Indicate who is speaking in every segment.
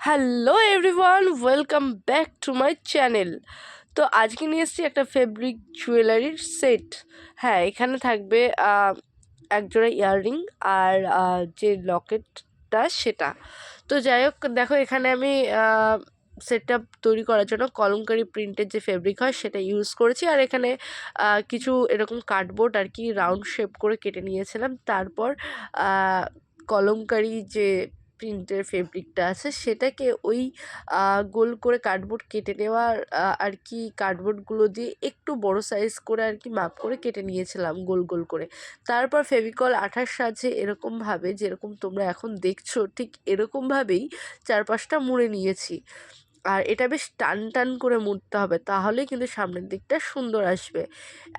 Speaker 1: Hello everyone welcome back to my channel তো আজকে নিয়ে এসেছি একটা ফেব্রিক জুয়েলারির সেট হ্যাঁ এখানে থাকবে একজোড়া ইয়াররিং আর যে লকেটটা সেটা। তো যাই হোক, দেখো এখানে আমি সেটটা তৈরি করার জন্য কলমকারি প্রিন্টের যে ফেব্রিক হয় সেটা ইউজ করেছি। আর এখানে কিছু এরকম কার্ডবোর্ড আর কি রাউন্ড শেপ করে কেটে নিয়েছিলাম। তারপর কলমকারি যে প্রিন্টের ফেব্রিকটা আছে, সেটাকে ওই গোল করে কার্ডবোর্ড কেটে নেওয়ার আর কি কার্ডবোর্ডগুলো দিয়ে একটু বড় সাইজ করে আর কি মাপ করে কেটে নিয়েছিলাম গোল গোল করে। তারপর ফেভিকল আঠাশ সাজে এরকমভাবে, যেরকম তোমরা এখন দেখছ, ঠিক এরকমভাবেই চারপাশটা মুড়ে নিয়েছি। আর এটা বেশ টান টান করে মুড়তে হবে, তাহলেই কিন্তু সামনের দিকটা সুন্দর আসবে।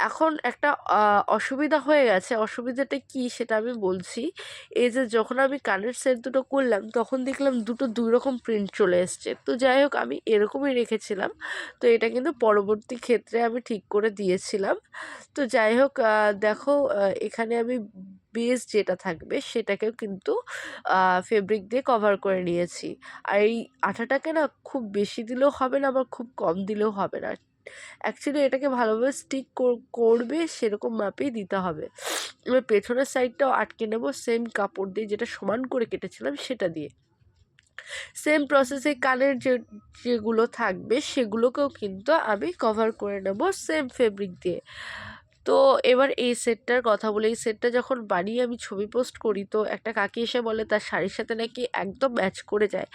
Speaker 1: এখন একটা অসুবিধা হয়ে গেছে, অসুবিধাটা কি সেটা আমি বলছি। এই যে যখন আমি কানের সেট দুটো করলাম, তখন দেখলাম দুটো, দুই রকম প্রিন্ট চলে এসছে। তো যাই হোক, আমি এরকমই রেখেছিলাম। তো এটা কিন্তু পরবর্তী ক্ষেত্রে আমি ঠিক করে দিয়েছিলাম। তো যাই হোক দেখো এখানে আমি বেস যেটা থাকবে সেটাকেও কিন্তু ফেব্রিক দিয়ে কভার করে নিয়েছি। আর এই আঠাটাকে না খুব বেশি দিলেও হবে না আবার খুব কম দিলেও হবে না। অ্যাকচুয়ালি এটাকে ভালোভাবে স্টিক করবে সেরকম মাপেই দিতে হবে। এবার পেছনের সাইডটাও আটকে নেব সেম কাপড় দিয়ে যেটা সমান করে কেটেছিলাম সেটা দিয়ে। সেম প্রসেসে কানের যে, যেগুলো থাকবে সেগুলোকেও কিন্তু আমি কভার করে নেব সেম ফেব্রিক দিয়ে। তো এবার এই সেটটার কথা বলে, এই সেটটা যখন বানিয়ে আমি ছবি পোস্ট করি, তো একটা কাকি এসে বলে তার শাড়ির সাথে নাকি একদম ম্যাচ করে যায়।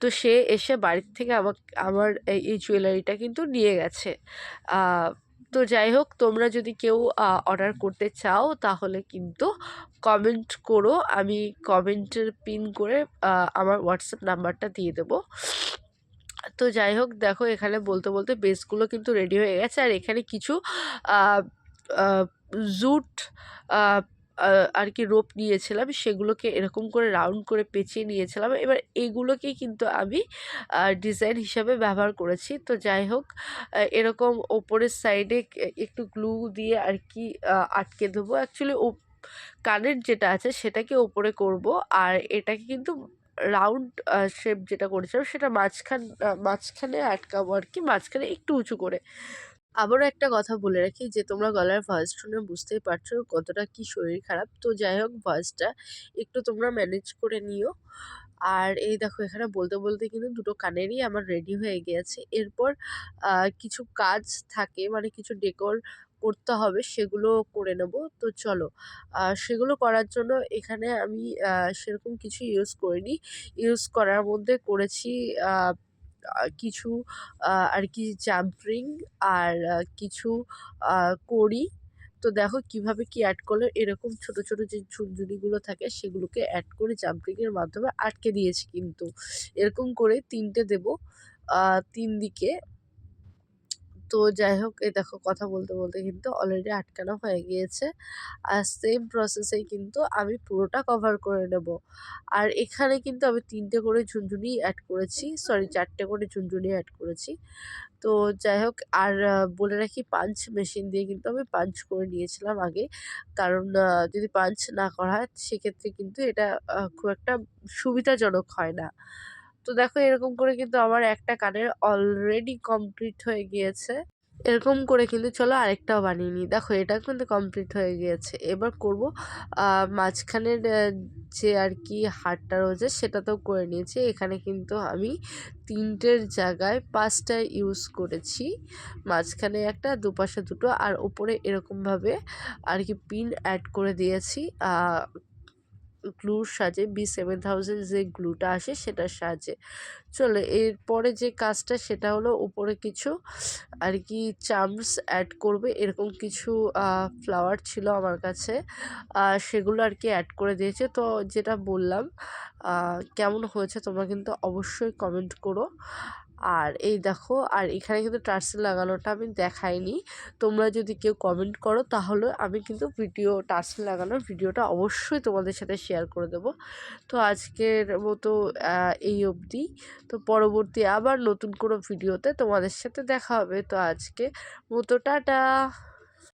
Speaker 1: তো সে এসে বাড়ির থেকে আমার আমার এই জুয়েলারিটা কিন্তু নিয়ে গেছে। তো যাই হোক, তোমরা যদি কেউ অর্ডার করতে চাও তাহলে কিন্তু কমেন্ট করো। আমি কমেন্টের পিন করে আমার হোয়াটসঅ্যাপ নাম্বারটা দিয়ে দেবো। তো যাই হোক, দেখো এখানে বলতে বলতে বেসগুলো কিন্তু রেডি হয়ে গেছে। আর এখানে কিছু জুট আর কি রোপ নিয়েছিলাম। সেগুলোকে এরকম করে রাউন্ড করে পেঁচিয়ে নিয়েছিলাম। এবার এগুলোকে কিন্তু আমি ডিজাইন হিসাবে ব্যবহার করেছি। তো যাই হোক এরকম ওপরের সাইডে একটু গ্লু দিয়ে আর কি আটকে দেবো অ্যাকচুয়ালি ও কানের যেটা আছে সেটাকে ওপরে করব। আর এটাকে কিন্তু রাউন্ড শেপ যেটা করেছিলাম সেটা মাঝখান মাঝখানে আটকাবো আর কি মাঝখানে একটু উঁচু করে। আবারও একটা কথা বলে রাখি যে, তোমরা গলার ভয়েস শুনে বুঝতেই পারছ কতটা কি শরীর খারাপ। তো যাই হোক ভয়েসটা একটু তোমরা ম্যানেজ করে নিও। আর এই দেখো, এখানে বলতে বলতে কিন্তু দুটো কানেরই আমার রেডি হয়ে গিয়েছে এরপর কিছু কাজ থাকে মানে কিছু ডেকোর করতে হবে, সেগুলো করে নেব। তো চলো সেগুলো করার জন্য এখানে আমি সেরকম কিছু ইউজ করিনি। ইউজ করার মধ্যে করেছি কিছু আর কি চ্যাম্পারিং আর কিছু করি তো দেখো কীভাবে কি অ্যাড করলে, এরকম ছোট ছোট যে ঝুনঝুনিগুলো থাকে সেগুলোকে অ্যাড করে জাম্পরিংয়ের মাধ্যমে আটকে দিয়েছি কিন্তু। এরকম করে তিনটে দেব তিন দিকে তো যাই হোক এই দেখো কথা বলতে বলতে কিন্তু অলরেডি আটকানো হয়ে গিয়েছে। আর সেম প্রসেসেই কিন্তু আমি পুরোটা কভার করে নেব। আর এখানে কিন্তু আমি তিনটে করে ঝুনঝুনি অ্যাড করেছি। সরি চারটে করে ঝুনঝুনি অ্যাড করেছি। তো যাই হোক, আর বলে রাখি পাঞ্চ মেশিন দিয়ে কিন্তু আমি পাঞ্চ করে নিয়েছিলাম আগে। কারণ যদি পাঞ্চ না করা হয়, সেক্ষেত্রে কিন্তু এটা খুব একটা সুবিধাজনক হয় না। তো দেখো এরকম করে কিন্তু আমার একটা কানের অলরেডি কমপ্লিট হয়ে গিয়েছে। এরকম করে কিন্তু চলো আরেকটাও বানিয়ে নিই। দেখো এটা কিন্তু কমপ্লিট হয়ে গিয়েছে। এবার করব মাঝখানের যে আর কি হারটা রয়েছে সেটা তো করে নিয়েছি। এখানে কিন্তু আমি তিনটের জায়গায় পাঁচটা ইউজ করেছি। মাঝখানে একটা, দুপাশে দুটো, আর ওপরে এরকমভাবে আর কি পিন অ্যাড করে দিয়েছি। গ্লুর সাহায্যে বি সেভেন থাউজেন্ড যে গ্লুটা আসে সেটার সাহায্যে চলো, এরপরে যে কাজটা সেটা হলো উপরে কিছু আর কি চামস অ্যাড করবে। এরকম কিছু ফ্লাওয়ার ছিল আমার কাছে। সেগুলো আর কি অ্যাড করে দিয়েছে। তো যেটা বললাম কেমন হয়েছে তোমরা কিন্তু অবশ্যই কমেন্ট করো। আর এই দেখো, আর এখানে কিন্তু টার্সেল লাগানোটা আমি দেখাইনি। তোমরা যদি কেউ কমেন্ট করো, তাহলে আমি কিন্তু ভিডিও, টার্সেল লাগানোর ভিডিওটা অবশ্যই তোমাদের সাথে শেয়ার করে দেব। তো আজকের মতো এই অবধি। তো পরবর্তী আবার নতুন কোনো ভিডিওতে তোমাদের সাথে দেখা হবে। তো আজকে মতো, টাটা!